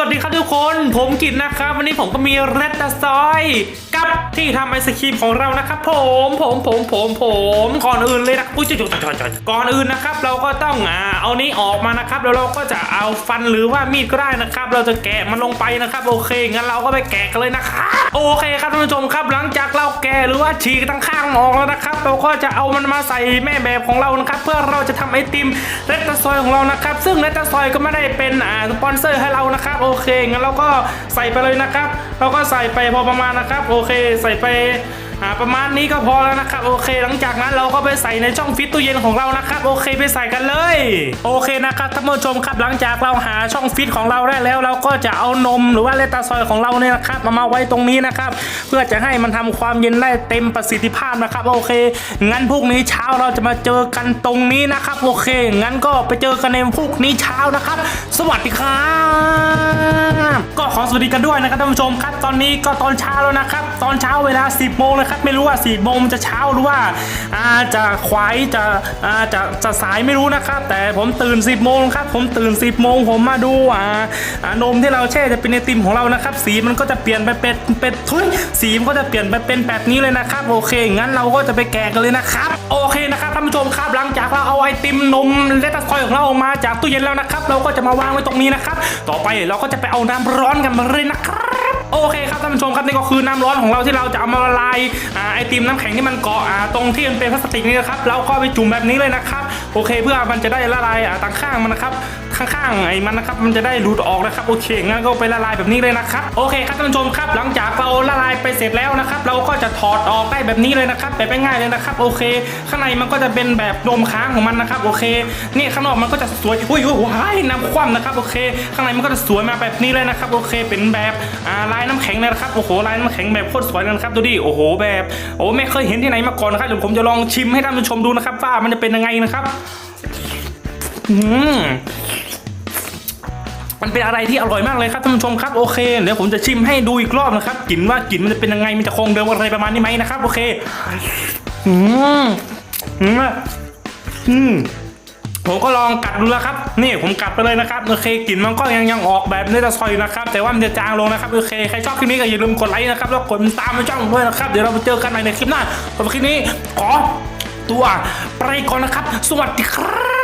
วัสดีครับทุกคน ผมกิตนะครับ วันนี้ผมก็มีเรดตาซอยกับที่ทำไอศครีมของเรานะครับผมผมผมผมผมก่อนอื่นเลยนะอุ้ยจุดจุดจุดจุดก่อนอื่นนะครับ เราก็ต้องอ่าเอานี้ออกมานะครับแล้วเราก็จะเอาฟันหรือว่ามีดก็ได้นะครับ เราจะแกะมันลงไปนะครับ โอเคงั้นเราก็ไปแกะกันเลยนะครับโอเคครับท่านผู้ชมครับ หลังจากเราแกะ หรือว่าฉีกตั้งข้างออกแล้วนะครับ เราก็จะเอามันมาใส่แม่แบบของเรานะครับ เพื่อเราจะทำไอติมเรตตาซอยของเรานะครับ ซึ่งเรตตาซอยก็ไม่ได้เป็นอ่าสปอนเซอร์ให้เรานะครับ โอเคงั้นเราก็ใส่ไปเลยนะครับ เราก็ใส่ไปพอประมาณนะครับ โอเค ใส่ไป อ่าประมาณนี้ก็พอแล้วนะครับโอเค หลังจากนั้นเราก็ไปใส่ในช่องฟิตตู้เย็นของเรานะครับโอเคไปใส่กันเลย โอเคนะครับท่านผู้ชมครับหลังจากเราหาช่องฟิตของเราได้แล้ว เราก็จะเอานมหรือว่าเลตาซอยของเราเนี่ยนะครับมามาไว้ตรงนี้นะครับเพื่อจะให้มันทำความเย็นได้เต็มประสิทธิภาพนะครับโอเคงั้นพรุ่งนี้เช้าเราจะมาเจอกันตรงนี้นะครับโอเค งั้นก็ไปเจอกันในพรุ่งนี้เช้านะครับ สวัสดีครับ อสวัสดีกันด้วยนะครับท่านผู้ชมครับ ตอนนี้ก็ตอนเช้าแล้วนะครับ ตอนเช้าเวลา 10โมงนะครับ ไม่รู้ว่า10โมงจะเช้าหรือว่าอาจะควายจะอาจะจะสายไม่รู้นะครับ แต่ผมตื่น 10โมงครับ ผมตื่น 10โมงผมมาดูอ่านมที่เราแช่จะเป็นไอติมของเรานะครับ สีมันก็จะเปลี่ยนไปเป็นเป็นทุยสีมันก็จะเปลี่ยนไปเป็นแบบนี้เลยนะครับ โอเค งั้นเราก็จะไปแกะกันเลยนะครับ โอเคนะครับท่านผู้ชมครับ หลังจากเราเอาไอติมนมเลตาซอยของเราออกมาจากตู้เย็นแล้วนะครับ เราก็จะมาวางไว้ตรงนี้นะครับ ต่อไปเราก็จะไปเอาน้ำร้อนกันมาเลยนะครับโอเคครับท่านผู้ชมครับนี่ก็คือน้ำร้อนของเราที่เราจะเอามาละลายไอติมน้ำแข็งที่มันเกาะตรงที่มันเป็นพลาสติกนี่นะครับเราก็ไปจุ่มแบบนี้เลยนะครับ โอเค เพื่อมันจะได้ละลายต่างข้างมันนะครับข้างๆไอ้มันนะครับมันจะได้หลุดออกนะครับโอเคงั้นก็ไปละลายแบบนี้เลยนะครับโอเคครับท่านผู้ชมครับ หลังจากเราละลายไปเสร็จแล้วนะครับเราก็จะถอดออกได้แบบนี้เลยนะครับแบบง่ายๆเลยนะครับโอเค ข้างในมันก็จะเป็นแบบนมค้างของมันนะครับโอเคนี่ข้างนอกมันก็จะสวยอุ้ยอุ้ยว้ายน้ำคว่ำนะครับโอเค ข้างในมันก็จะสวยมาแบบนี้เลยนะครับโอเค เป็นแบบลายน้ำแข็งเลยนะครับโอ้โหลายน้ำแข็งแบบโคตรสวยเลยนะครับดูดิโอ้โหแบบโอ้ไม่เคยเห็นที่ไหนมาก่อนนะครับเดี๋ยวผมจะลองชิมให้ท่านผู้ชมดูนะครับว่ามันจะเป็นยังไงนะครับ มันเป็นอะไรที่อร่อยมากเลยครับท่านผู้ชมครับโอเคเดี๋ยวผมจะชิมให้ดูอีกรอบนะครับกลิ่นว่ากลิ่นมันจะเป็นยังไงมันจะคงเดิมอะไรประมาณนี้ไหมนะครับโอเคอืมอืมอืมผมก็ลองกัดดูแล้วครับ นี่ผมกัดไปเลยนะครับโอเคกลิ่นมันก็ยังยังออกแบบเนื้อซอยอยนะครับ แต่ว่ามันจะจางลงนะครับโอเคใครชอบคลิปนี้ก็อย่าลืมกดไลค์นะครับแล้วกดติดตามมาช่องด้วยนะครับเดี๋ยวเราไปเจอกันใหม่ในคลิปหน้าสำหรับคลิปนี้ขอตัวไปก่อนนะครับ สวัสดีครับ